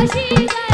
হাসি